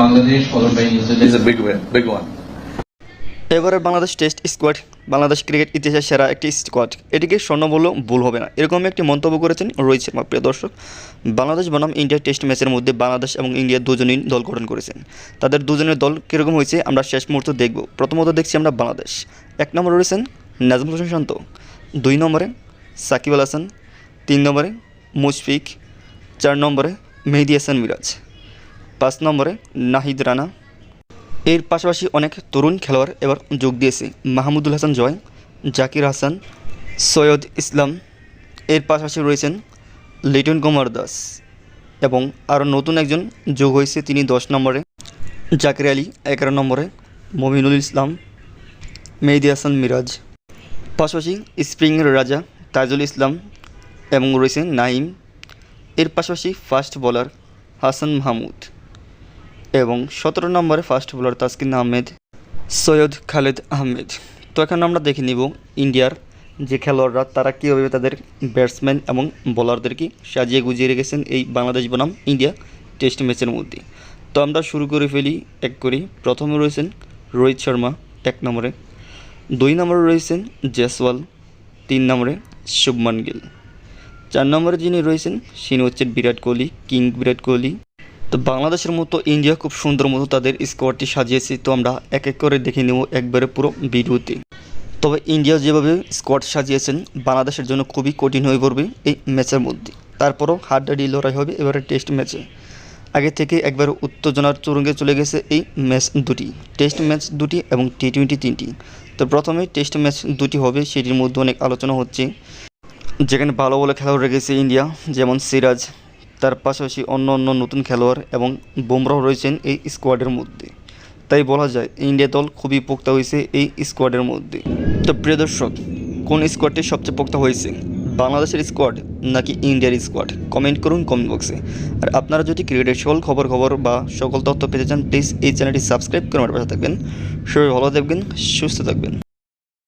Bangladesh followed by New Zealand. is a big win, big one. এবারের Bangladesh test squad Bangladesh cricket ইতিহাসের সেরা একটি squad এটিকে স্বর্ণ বললেও ভুল হবে না। এরকম একটি মন্তব্য করেছেন রোহিত শর্মা। প্রিয় দর্শক বাংলাদেশ বনাম ইন্ডিয়া টেস্ট ম্যাচের মধ্যে বাংলাদেশ এবং ইন্ডিয়া দুজনেই দল গঠন করেছেন। তাদের দুজনের দল কীরকম হয়েছে আমরা শেষ মুহূর্তে দেখব। প্রথমত দেখছি আমরা বাংলাদেশ। এক নম্বরে রয়েছেন নাজমুল হোসেন শান্ত। দুই নম্বরে সাকিব আল হাসান। তিন নম্বরে মুশফিক। চার নম্বরে মেহেদি হাসান মিরাজ। পাঁচ নম্বরে নাহিদ রানা। এর পাশাপাশি অনেক তরুণ খেলোয়াড় এবার যোগ দিয়েছে। মাহমুদুল হাসান জয়, জাকির হাসান, সৈয়দ ইসলাম। এর পাশাপাশি রয়েছেন লিটন কুমার দাস এবং আরও নতুন একজন যোগ হয়েছে তিনি দশ নম্বরে। জাকির আলী এগারো নম্বরে, মমিনুল ইসলাম, মেহেদি হাসান মিরাজ। পাশাপাশি স্প্রিংয়ের রাজা তাজুল ইসলাম এবং রয়েছেন নাইম এর পাশাপাশি ফাস্ট বোলার হাসান মাহমুদ। এবং সতেরো নম্বরে ফার্স্ট বোলার তাসকিন আহমেদ, সৈয়দ খালেদ আহমেদ। তো এখন আমরা দেখে নিব ইন্ডিয়ার যে খেলোয়াড়রা, তারা কীভাবে তাদের ব্যাটসম্যান এবং বোলারদেরকে সাজিয়ে গুজিয়ে রেখেছেন এই বাংলাদেশ বনাম ইন্ডিয়া টেস্ট ম্যাচের মধ্যে। তো আমরা শুরু করে ফেলি, এক করি। প্রথমে রয়েছেন রোহিত শর্মা, এক নম্বরে। দুই নম্বরে রয়েছেন জয়সওয়াল, তিন নম্বরে শুভমান গিল। চার নম্বরে যিনি রয়েছেন, তিনি হচ্ছেন বিরাট কোহলি, কিং বিরাট কোহলি। তো বাংলাদেশের মতো ইন্ডিয়া খুব সুন্দর মতো তাদের স্কোয়াডটি সাজিয়েছে, তো আমরা এক এক করে দেখে নেব একবারে পুরো ভিডিওতে। তবে ইন্ডিয়া যেভাবে স্কোয়াড সাজিয়েছেন, বাংলাদেশের জন্য খুবই কঠিন হয়ে পড়বে এই ম্যাচের মধ্যে। তারপরও হাড্ডাডি লড়াই হবে, এবারে টেস্ট ম্যাচে। আগে থেকে একবার উত্তেজনার চুরঙ্গে চলে গেছে এই ম্যাচ দুটি। টেস্ট ম্যাচ দুটি এবং টি টোয়েন্টি তিনটি। তো প্রথমে টেস্ট ম্যাচ দুটি হবে, সেটির মধ্যে অনেক আলোচনা হচ্ছে। যেখানে ভালো ভালো খেলোয়াড় রেখেছে ইন্ডিয়া, যেমন সিরাজ তার পাশাপাশি অন্য অন্য নতুন খেলোয়াড় এবং বুমরাহ রয়েছেন এই স্কোয়াডের মধ্যে। তাই বলা যায়, ইন্ডিয়া দল খুবই পোক্তা হয়েছে এই স্কোয়াডের মধ্যে। তো প্রিয় দর্শক, কোন স্কোয়াডটি সবচেয়ে পোক্তা হয়েছে? বাংলাদেশের স্কোয়াড নাকি ইন্ডিয়ার স্কোয়াড? কমেন্ট করুন কমেন্ট বক্সে। আর আপনারা যদি ক্রিকেটের সকল খবর খবর বা সকল তথ্য পেতে চান প্লিজ এই চ্যানেলটি সাবস্ক্রাইব করে আমার পাশে থাকবেন। সবাই ভালো থাকবেন, সুস্থ থাকবেন।